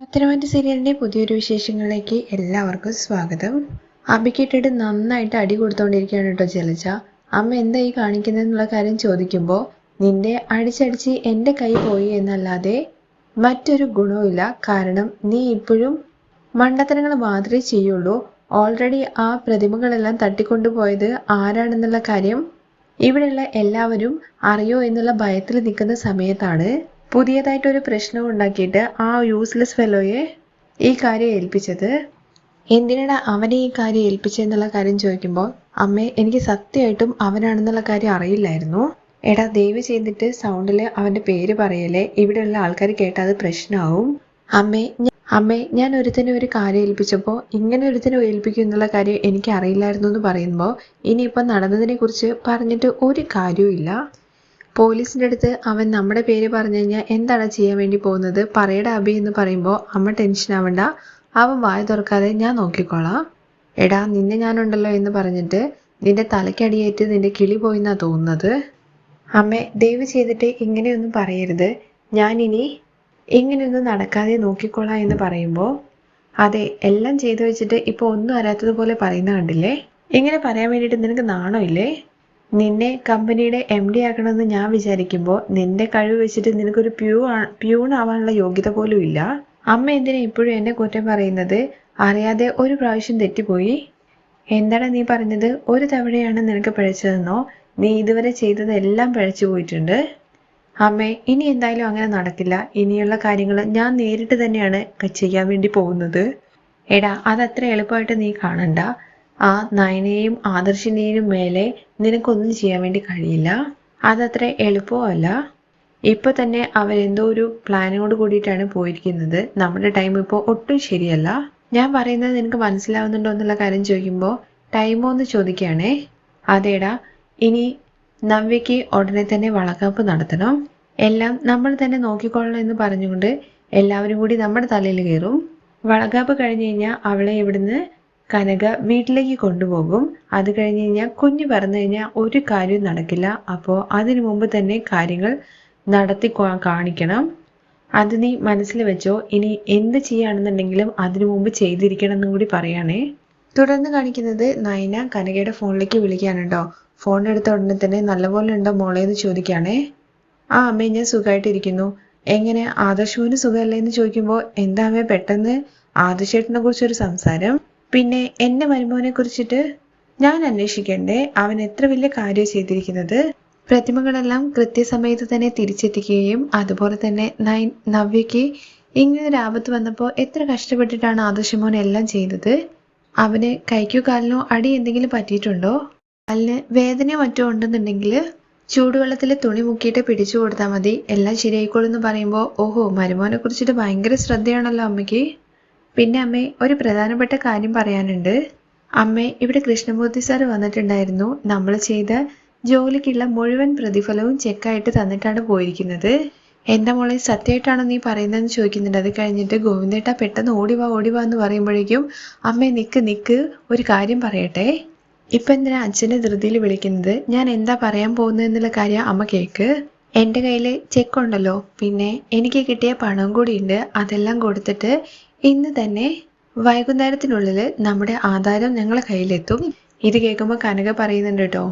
പത്തനംതിട്ട സീരിയലിന്റെ പുതിയൊരു വിശേഷങ്ങളിലേക്ക് എല്ലാവർക്കും സ്വാഗതം. അബിക്കിട്ടിട്ട് നന്നായിട്ട് അടി കൊടുത്തോണ്ടിരിക്കുകയാണ് കേട്ടോ ജലജ. അമ്മ എന്താ ഈ കാണിക്കുന്നതെന്നുള്ള കാര്യം ചോദിക്കുമ്പോൾ നിന്റെ അടിച്ചടിച്ച് എന്റെ കൈ പോയി എന്നല്ലാതെ മറ്റൊരു ഗുണവുമില്ല. കാരണം നീ ഇപ്പോഴും മണ്ടത്തരങ്ങൾ മാത്രമേ ചെയ്യുള്ളൂ. ഓൾറെഡി ആ പ്രതിമകളെല്ലാം തട്ടിക്കൊണ്ടുപോയത് ആരാണെന്നുള്ള കാര്യം ഇവിടെയുള്ള എല്ലാവരും അറിയോ എന്നുള്ള ഭയത്തിൽ നിൽക്കുന്ന സമയത്താണ്. പുതിയതായിട്ടൊരു പ്രശ്നം ഉണ്ടാക്കിയിട്ട് ആ യൂസ്ലെസ് ഫെലോയെ ഈ കാര്യം ഏൽപ്പിച്ചത്. എന്തിനാണ് അവനെ ഈ കാര്യം ഏൽപ്പിച്ചതെന്നുള്ള കാര്യം ചോദിക്കുമ്പോൾ അമ്മേ എനിക്ക് സത്യമായിട്ടും അവനാണെന്നുള്ള കാര്യം അറിയില്ലായിരുന്നു. എടാ ദയവ് ചെയ്തിട്ട് സൗണ്ടിൽ അവന്റെ പേര് പറയലേ ഇവിടെയുള്ള ആൾക്കാർ കേട്ടാൽ അത് പ്രശ്നമാവും അമ്മേ അമ്മേ ഞാൻ ഒരുത്തനെ ഒരു കാര്യം ഏൽപ്പിച്ചപ്പോൾ ഇങ്ങനെ ഒരുത്തനെ ഏൽപ്പിക്കും എന്നുള്ള കാര്യം എനിക്ക് അറിയില്ലായിരുന്നു എന്ന് പറയുമ്പോൾ ഇനിയിപ്പോൾ നടന്നതിനെ കുറിച്ച് പറഞ്ഞിട്ട് ഒരു കാര്യവും പോലീസിന്റെ അടുത്ത് അവൻ നമ്മുടെ പേര് പറഞ്ഞു കഴിഞ്ഞാൽ എന്താണ് ചെയ്യാൻ വേണ്ടി പോകുന്നത്? പറയടാ അബി എന്ന് പറയുമ്പോൾ അമ്മ ടെൻഷൻ ആവണ്ട. അവൻ വായ തുറക്കാതെ ഞാൻ നോക്കിക്കോളാം. എടാ നിന്നെ ഞാനുണ്ടല്ലോ എന്ന് പറഞ്ഞിട്ട് നിന്റെ തലയ്ക്കടിയേറ്റ് നിന്റെ കിളി പോയിന്നാ തോന്നുന്നത്? അമ്മേ ദയവ് ചെയ്തിട്ട് ഇങ്ങനെയൊന്നും പറയരുത്. ഞാനിനി ഇങ്ങനെയൊന്നും നടക്കാതെ നോക്കിക്കോളാം എന്ന് പറയുമ്പോൾ അതെ എല്ലാം ചെയ്തു വെച്ചിട്ട് ഇപ്പോൾ ഒന്നും അറിയാത്തതുപോലെ പറയുന്ന കണ്ടില്ലേ? ഇങ്ങനെ പറയാൻ വേണ്ടിയിട്ട് നിനക്ക് നാണമില്ലേ നിന്നെ കമ്പനിയുടെ എം ഡി ആക്കണമെന്ന് ഞാൻ വിചാരിക്കുമ്പോൾ നിന്റെ കഴിവ് വെച്ചിട്ട് നിനക്കൊരു പ്യൂ പ്യൂൺ ആവാനുള്ള യോഗ്യത പോലും ഇല്ല. അമ്മ എന്തിനാ ഇപ്പോഴും എന്നെ കുറ്റം പറയുന്നത്? അറിയാതെ ഒരു പ്രാവശ്യം തെറ്റിപ്പോയി. എന്താണ് നീ പറഞ്ഞത്? ഒരു തവണയാണ് നിനക്ക് പിഴച്ചതെന്നോ? നീ ഇതുവരെ ചെയ്തതെല്ലാം പിഴച്ചു പോയിട്ടുണ്ട്. അമ്മേ ഇനി എന്തായാലും അങ്ങനെ നടക്കില്ല. ഇനിയുള്ള കാര്യങ്ങൾ ഞാൻ നേരിട്ട് തന്നെയാണ് ചെയ്യാൻ വേണ്ടി പോകുന്നത്. എടാ അതത്ര എളുപ്പമായിട്ട് നീ കാണണ്ട. ആ നയനെയും ആദർശിനെയും മേലെ നിനക്കൊന്നും ചെയ്യാൻ വേണ്ടി കഴിയില്ല. അതത്ര എളുപ്പമല്ല ഇപ്പൊ തന്നെ അവരെന്തോ ഒരു പ്ലാനോട് കൂടിയിട്ടാണ് പോയിരിക്കുന്നത്. നമ്മുടെ ടൈം ഇപ്പോൾ ഒട്ടും ശരിയല്ല. ഞാൻ പറയുന്നത് നിനക്ക് മനസ്സിലാവുന്നുണ്ടോ എന്നുള്ള കാര്യം ചോദിക്കുമ്പോൾ ടൈമോ എന്ന് ചോദിക്കുകയാണേ. അതേടാ ഇനി നവ്യയ്ക്ക് ഉടനെ തന്നെ വളക്കാപ്പ് നടത്തണം. എല്ലാം നമ്മൾ തന്നെ നോക്കിക്കൊള്ളണം എന്ന് പറഞ്ഞുകൊണ്ട് എല്ലാവരും കൂടി നമ്മുടെ തലയിൽ കയറും. വളകാപ്പ് കഴിഞ്ഞു കഴിഞ്ഞാൽ അവളെ ഇവിടുന്ന് കനക വീട്ടിലേക്ക് കൊണ്ടുപോകും. അത് കഴിഞ്ഞ് കഴിഞ്ഞാൽ കുഞ്ഞ് പറഞ്ഞു കഴിഞ്ഞാൽ ഒരു കാര്യവും നടക്കില്ല. അപ്പോൾ അതിനു മുമ്പ് തന്നെ കാര്യങ്ങൾ നടത്തി കാണിക്കണം. അത് നീ മനസ്സിൽ വെച്ചോ. ഇനി എന്ത് ചെയ്യുകയാണെന്നുണ്ടെങ്കിലും അതിനു മുമ്പ് ചെയ്തിരിക്കണം എന്നും കൂടി പറയണേ. തുടർന്ന് കാണിക്കുന്നത് നയന കനകയുടെ ഫോണിലേക്ക് വിളിക്കാനുണ്ടോ ഫോൺ എടുത്ത ഉടനെ തന്നെ നല്ലപോലെ ഉണ്ടോ മോളെ എന്ന് ചോദിക്കുകയാണേ. ആ അമ്മേ ഞാൻ സുഖമായിട്ടിരിക്കുന്നു. എങ്ങനെ? ആദർശുവിന് സുഖമല്ലേ എന്ന് ചോദിക്കുമ്പോൾ എന്താ അമ്മേ പെട്ടെന്ന്? ആദർശേട്ടനെ കുറിച്ചൊരു സംസാരം. പിന്നെ എന്റെ മരുമോനെ കുറിച്ചിട്ട് ഞാൻ അന്വേഷിക്കണ്ടേ? അവൻ എത്ര വലിയ കാര്യം ചെയ്തിരിക്കുന്നത്? പ്രതിമകളെല്ലാം കൃത്യസമയത്ത് തന്നെ തിരിച്ചെത്തിക്കുകയും അതുപോലെ തന്നെ നയൻ നവ്യയ്ക്ക് ഇങ്ങനെ ഒരു ആപത്ത് വന്നപ്പോൾ എത്ര കഷ്ടപ്പെട്ടിട്ടാണ് ആദർശമോൻ എല്ലാം ചെയ്തത്? അവന് കൈക്കോ കാലിനോ അടി എന്തെങ്കിലും പറ്റിയിട്ടുണ്ടോ? കാലിന് വേദനയോ മറ്റോ ഉണ്ടെന്നുണ്ടെങ്കിൽ ചൂടുവെള്ളത്തിൽ തുണി മുക്കിയിട്ട് പിടിച്ചു കൊടുത്താൽ മതി. എല്ലാം ശരിയായിക്കോളും എന്ന് പറയുമ്പോൾ ഓഹോ മരുമോനെ കുറിച്ചിട്ട് ഭയങ്കര ശ്രദ്ധയാണല്ലോ അമ്മയ്ക്ക്. പിന്നെ അമ്മേ ഒരു പ്രധാനപ്പെട്ട കാര്യം പറയാനുണ്ട്. അമ്മേ ഇവിടെ കൃഷ്ണമൂർത്തി സാർ വന്നിട്ടുണ്ടായിരുന്നു. നമ്മൾ ചെയ്ത ജോലിക്കുള്ള മുഴുവൻ പ്രതിഫലവും ചെക്കായിട്ട് തന്നിട്ടാണ് പോയിരിക്കുന്നത്. എന്താ മോളെ സത്യമായിട്ടാണോ നീ പറയുന്നതെന്ന് ചോദിക്കുന്നുണ്ട്. അത് കഴിഞ്ഞിട്ട് ഗോവിന്ദേട്ട പെട്ടെന്ന് ഓടിവാ ഓടിവാ എന്ന് പറയുമ്പോഴേക്കും അമ്മേ നിക്ക് നിക്ക് ഒരു കാര്യം പറയട്ടെ. ഇപ്പൊ എന്തിനാ അച്ഛനെ ധൃതിയിൽ വിളിക്കുന്നത്? ഞാൻ എന്താ പറയാൻ പോകുന്നത് എന്നുള്ള കാര്യം അമ്മ കേക്ക്. എന്റെ കയ്യിൽ ചെക്ക് ഉണ്ടല്ലോ. പിന്നെ എനിക്ക് കിട്ടിയ പണം കൂടി ഉണ്ട്. അതെല്ലാം കൊടുത്തിട്ട് ഇന്ന് തന്നെ വൈകുന്നേരത്തിനുള്ളിൽ നമ്മുടെ ആധാരം ഞങ്ങളെ കയ്യിലെത്തും. ഇത് കേൾക്കുമ്പോൾ കനക പറയുന്നുണ്ട് കേട്ടോ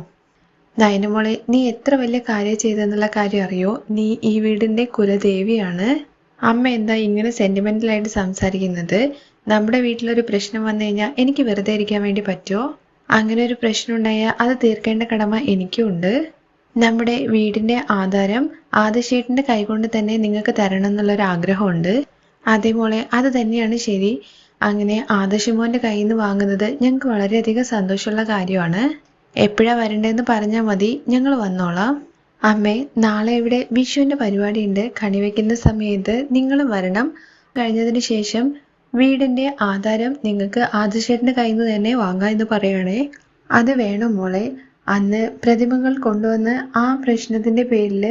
നയനമോളെ നീ എത്ര വലിയ കാര്യം ചെയ്തെന്നുള്ള കാര്യം അറിയോ? നീ ഈ വീടിന്റെ കുലദേവിയാണ്. അമ്മ എന്താ ഇങ്ങനെ സെന്റിമെന്റൽ ആയിട്ട് സംസാരിക്കുന്നത്? നമ്മുടെ വീട്ടിലൊരു പ്രശ്നം വന്നു കഴിഞ്ഞാൽ എനിക്ക് വെറുതെ ഇരിക്കാൻ വേണ്ടി പറ്റുമോ അങ്ങനെ ഒരു പ്രശ്നം ഉണ്ടായാൽ അത് തീർക്കേണ്ട കടമ എനിക്കും ഉണ്ട്. നമ്മുടെ വീടിന്റെ ആധാരം ആദശേട്ടന്റെ കൈകൊണ്ട് തന്നെ നിങ്ങൾക്ക് തരണം എന്നുള്ളൊരു ആഗ്രഹമുണ്ട് അതേ മോളെ അത് തന്നെയാണ് ശരി. അങ്ങനെ ആദർശമോന്റെ കയ്യിൽ നിന്ന് വാങ്ങുന്നത് ഞങ്ങൾക്ക് വളരെയധികം സന്തോഷമുള്ള കാര്യമാണ്. എപ്പോഴാ വരണ്ടെന്ന് പറഞ്ഞാൽ മതി. ഞങ്ങൾ വന്നോളാം. അമ്മേ നാളെ ഇവിടെ വിഷുവിന്റെ പരിപാടിയുണ്ട്. കണിവെക്കുന്ന സമയത്ത് നിങ്ങളും വരണം. കഴിഞ്ഞതിന് ശേഷം വീടിന്റെ ആധാരം നിങ്ങൾക്ക് ആദർശേട്ടന്റെ കയ്യിൽ നിന്ന് തന്നെ വാങ്ങാം എന്ന് പറയുകയാണേ അത് വേണം മോളെ. അന്ന് പ്രതിമകൾ കൊണ്ടുവന്ന് ആ പ്രശ്നത്തിന്റെ പേരിൽ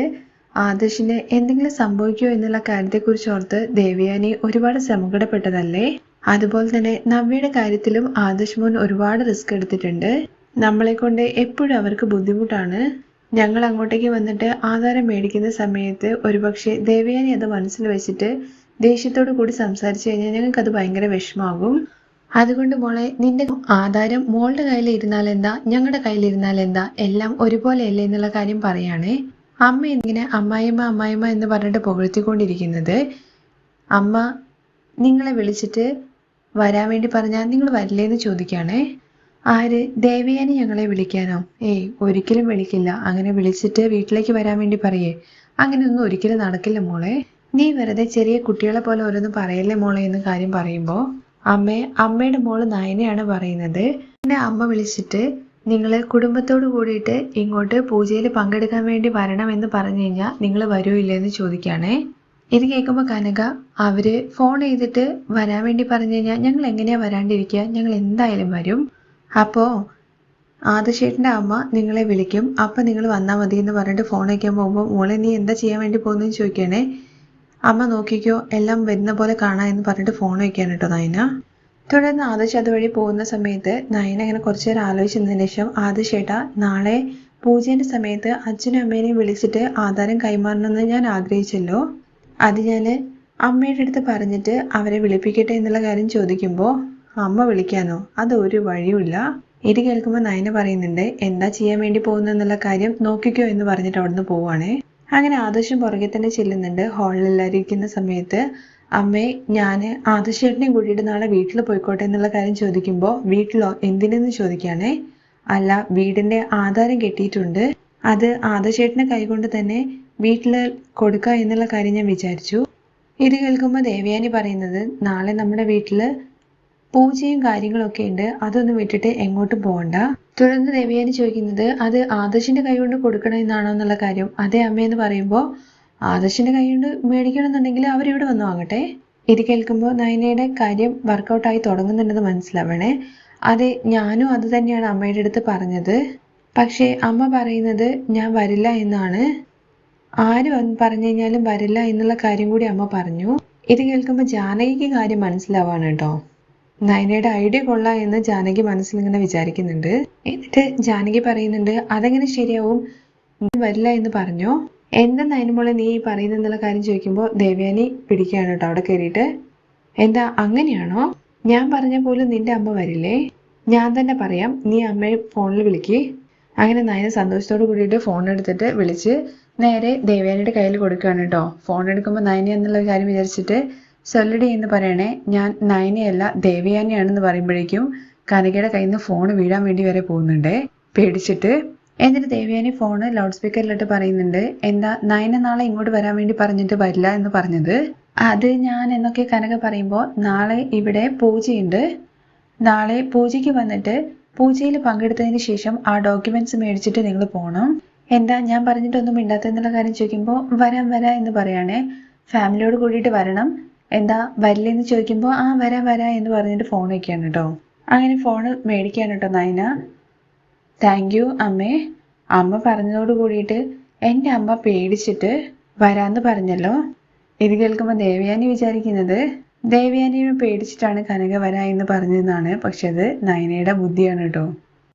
ആദർശിന് എന്തെങ്കിലും സംഭവിക്കുമോ എന്നുള്ള കാര്യത്തെക്കുറിച്ച് ഓർത്ത് ദേവയാനി ഒരുപാട് സങ്കടപ്പെട്ടതല്ലേ അതുപോലെ തന്നെ നവ്യയുടെ കാര്യത്തിലും ആദർശ് മോൻ ഒരുപാട് റിസ്ക് എടുത്തിട്ടുണ്ട്. നമ്മളെ കൊണ്ട് എപ്പോഴും അവർക്ക് ബുദ്ധിമുട്ടാണ്. ഞങ്ങൾ അങ്ങോട്ടേക്ക് വന്നിട്ട് ആധാരം മേടിക്കുന്ന സമയത്ത് ഒരുപക്ഷെ ദേവയാനി അത് മനസ്സിൽ വെച്ചിട്ട് ദേഷ്യത്തോടു കൂടി സംസാരിച്ചു കഴിഞ്ഞാൽ ഞങ്ങൾക്ക് അത് ഭയങ്കര വിഷമാകും. അതുകൊണ്ട് മോളെ നിന്റെ ആധാരം മോളുടെ കയ്യിൽ ഇരുന്നാൽ എന്താ? ഞങ്ങളുടെ കയ്യിൽ ഇരുന്നാൽ എന്താ? എല്ലാം ഒരുപോലെയല്ലേ എന്നുള്ള കാര്യം പറയാണേ. അമ്മ ഇങ്ങനെ അമ്മായിമ്മ അമ്മായിമ്മ എന്ന് പറഞ്ഞിട്ട് പുകഴ്ത്തിക്കൊണ്ടിരിക്കുന്നത്. അമ്മ നിങ്ങളെ വിളിച്ചിട്ട് വരാൻ വേണ്ടി പറഞ്ഞാൽ നിങ്ങൾ വരില്ലേന്ന് ചോദിക്കുകയാണേ. ആര്? ദേവയാനി ഞങ്ങളെ വിളിക്കാനോ? ഏയ് ഒരിക്കലും വിളിക്കില്ല. അങ്ങനെ വിളിച്ചിട്ട് വീട്ടിലേക്ക് വരാൻ വേണ്ടി പറയേ. അങ്ങനെയൊന്നും ഒരിക്കലും നടക്കില്ല മോളെ. നീ വെറുതെ ചെറിയ കുട്ടികളെ പോലെ ഓരോന്നും പറയല്ലേ മോളെ എന്ന് കാര്യം പറയുമ്പോൾ അമ്മേ അമ്മയുടെ മോൾ നയനയാണ് പറയുന്നത്. എന്നെ അമ്മ വിളിച്ചിട്ട് നിങ്ങൾ കുടുംബത്തോട് കൂടിയിട്ട് ഇങ്ങോട്ട് പൂജയിൽ പങ്കെടുക്കാൻ വേണ്ടി വരണമെന്ന് പറഞ്ഞു കഴിഞ്ഞാൽ നിങ്ങൾ വരുമോ ഇല്ലെന്ന് ചോദിക്കുകയാണേ. ഇത് കേൾക്കുമ്പോൾ കനക അവർ ഫോൺ ചെയ്തിട്ട് വരാൻ വേണ്ടി പറഞ്ഞു കഴിഞ്ഞാൽ ഞങ്ങൾ എങ്ങനെയാ വരാണ്ടിരിക്കുക? ഞങ്ങൾ എന്തായാലും വരും. അപ്പോൾ ആദശേട്ടന്റെ അമ്മ നിങ്ങളെ വിളിക്കും. അപ്പം നിങ്ങൾ വന്നാൽ മതി എന്ന് പറഞ്ഞിട്ട് ഫോൺ വയ്ക്കാൻ പോകുമ്പോൾ മോളെ നീ എന്താ ചെയ്യാൻ വേണ്ടി പോകുന്നതെന്ന് ചോദിക്കണേ അമ്മ നോക്കിക്കോ എല്ലാം വരുന്ന പോലെ കാണാം എന്ന് പറഞ്ഞിട്ട് ഫോൺ വയ്ക്കാൻ കേട്ടോ നയന. തുടർന്ന് ആദർശ് അതുവഴി പോകുന്ന സമയത്ത് നയന അങ്ങനെ കുറച്ചു നേരം ആലോചിച്ചതിന് ശേഷം ആദർശേട്ടാ നാളെ പൂജേന്റെ സമയത്ത് അച്ഛനും അമ്മേനെയും വിളിച്ചിട്ട് ആധാരം കൈമാറണമെന്ന് ഞാൻ ആഗ്രഹിച്ചല്ലോ. അത് ഞാൻ അമ്മയുടെ അടുത്ത് പറഞ്ഞിട്ട് അവരെ വിളിപ്പിക്കട്ടെ എന്നുള്ള കാര്യം ചോദിക്കുമ്പോൾ അമ്മ വിളിക്കാനോ? അതൊരു വഴിയുമില്ല. ഇത് കേൾക്കുമ്പോൾ നയന പറയുന്നുണ്ട് എന്താ ചെയ്യാൻ വേണ്ടി പോകുന്നെന്നുള്ള കാര്യം നോക്കിക്കോ എന്ന് പറഞ്ഞിട്ട് അവിടുന്ന് പോവാണേ. അങ്ങനെ ആദർശം പുറകെ തന്നെ ചെല്ലുന്നുണ്ട്. ഹാളിൽ ഇരിക്കുന്ന സമയത്ത് അമ്മേ ഞാൻ ആദർശേട്ടനെയും കൂട്ടിയിട്ട് നാളെ വീട്ടിൽ പോയിക്കോട്ടെ എന്നുള്ള കാര്യം ചോദിക്കുമ്പോൾ വീട്ടിലോ എന്തിനെന്ന് ചോദിക്കുകയാണേ? അല്ല വീടിന്റെ ആധാരം കെട്ടിയിട്ടുണ്ട്. അത് ആദർശേട്ടനെ കൈകൊണ്ട് തന്നെ വീട്ടിൽ കൊടുക്കുക എന്നുള്ള കാര്യം ഞാൻ വിചാരിച്ചു. ഇത് കേൾക്കുമ്പോൾ ദേവയാനി പറയുന്നത് നാളെ നമ്മുടെ വീട്ടിൽ പൂജയും കാര്യങ്ങളൊക്കെ ഉണ്ട്. അതൊന്നും വിട്ടിട്ട് എങ്ങോട്ടും പോകണ്ട തുടർന്ന് ദേവയാനി ചോദിക്കുന്നത് അത് ആദർശിന്റെ കൈ കൊണ്ട് കൊടുക്കണം എന്നാണോ എന്നുള്ള കാര്യം? അതേ അമ്മയെന്ന് പറയുമ്പോൾ ആദർശിന്റെ കൈ കൊണ്ട് മേടിക്കണം എന്നുണ്ടെങ്കിൽ അവരിവിടെ വന്ന് വാങ്ങട്ടെ. ഇത് കേൾക്കുമ്പോൾ നയനയുടെ കാര്യം വർക്കൗട്ടായി തുടങ്ങുന്നുണ്ടെന്ന് മനസ്സിലാവണേ. അതെ ഞാനും അത് തന്നെയാണ് അമ്മയുടെ അടുത്ത് പറഞ്ഞത്. പക്ഷേ അമ്മ പറയുന്നത് ഞാൻ വരില്ല എന്നാണ്. ആര് വന്ന് പറഞ്ഞു കഴിഞ്ഞാലും വരില്ല എന്നുള്ള കാര്യം കൂടി അമ്മ പറഞ്ഞു. ഇത് കേൾക്കുമ്പോൾ ജാനകിക്ക് കാര്യം മനസ്സിലാവാണ് കേട്ടോ. നയനയുടെ ഐഡിയ കൊള്ളാം എന്ന് ജാനകി മനസ്സിൽ ഇങ്ങനെ വിചാരിക്കുന്നുണ്ട്. എന്നിട്ട് ജാനകി പറയുന്നുണ്ട് അതെങ്ങനെ ശരിയാവും? വരില്ല എന്ന് പറഞ്ഞോ? എന്താ മോളെ നീ ഈ പറയുന്ന എന്നുള്ള കാര്യം ചോദിക്കുമ്പോൾ ദേവയാനി പിടിക്കുകയാണ് കേട്ടോ അവിടെ കയറിയിട്ട്. എന്താ അങ്ങനെയാണോ? ഞാൻ പറഞ്ഞ പോലെ നിന്റെ അമ്മ വരില്ലേ? ഞാൻ തന്നെ പറയാം നീ അമ്മയെ ഫോണിൽ വിളിക്ക്. അങ്ങനെ നയന സന്തോഷത്തോട് കൂടിയിട്ട് ഫോൺ എടുത്തിട്ട് വിളിച്ച് നേരെ ദേവയാനിയുടെ കയ്യിൽ കൊടുക്കുകയാണ് കേട്ടോ. ഫോൺ എടുക്കുമ്പോൾ നയനി എന്നുള്ള കാര്യം വിചാരിച്ചിട്ട് സൊല്ലടി എന്ന് പറയണേ ഞാൻ നയനയല്ല ദേവയാനിയാണെന്ന് പറയുമ്പോഴേക്കും കനകയുടെ കയ്യിൽ നിന്ന് ഫോൺ വീഴാൻ വേണ്ടി വരെ പോകുന്നുണ്ട്. പേടിച്ചിട്ട് എന്നിട്ട് ദേവയാനി ഫോണ് ലൗഡ് സ്പീക്കറിലിട്ട് പറയുന്നുണ്ട് എന്താ നയന നാളെ ഇങ്ങോട്ട് വരാൻ വേണ്ടി പറഞ്ഞിട്ട് വരില്ല എന്ന് പറഞ്ഞത്? അത് ഞാൻ എന്നൊക്കെ കനക പറയുമ്പോൾ നാളെ ഇവിടെ പൂജയുണ്ട്. നാളെ പൂജയ്ക്ക് വന്നിട്ട് പൂജയിൽ പങ്കെടുത്തതിന് ശേഷം ആ ഡോക്യുമെന്റ്സ് മേടിച്ചിട്ട് നിങ്ങൾ പോകണം എന്താ ഞാൻ പറഞ്ഞിട്ടൊന്നും മിണ്ടാത്തെന്നുള്ള കാര്യം ചോദിക്കുമ്പോൾ വരാം വരാം എന്ന് പറയണേ. ഫാമിലിയോട് കൂടിയിട്ട് വരണം. എന്താ വരില്ലെന്ന് ചോദിക്കുമ്പോൾ ആ വരാ വരാ എന്ന് പറഞ്ഞിട്ട് ഫോൺ വയ്ക്കുകയാണ് കേട്ടോ അങ്ങനെ ഫോൺ മേടിക്കുകയാണ് കേട്ടോ നയന. താങ്ക് യു അമ്മേ. അമ്മ പറഞ്ഞതോട് കൂടിയിട്ട് എന്റെ അമ്മ പേടിച്ചിട്ട് വരാന്ന് പറഞ്ഞല്ലോ. ഇത് കേൾക്കുമ്പോൾ ദേവയാനി വിചാരിക്കുന്നത് ദേവയാനിയെ പേടിച്ചിട്ടാണ് കനക വരാ എന്ന് പറഞ്ഞതെന്നാണ്. പക്ഷെ അത് നയനയുടെ ബുദ്ധിയാണ് കേട്ടോ.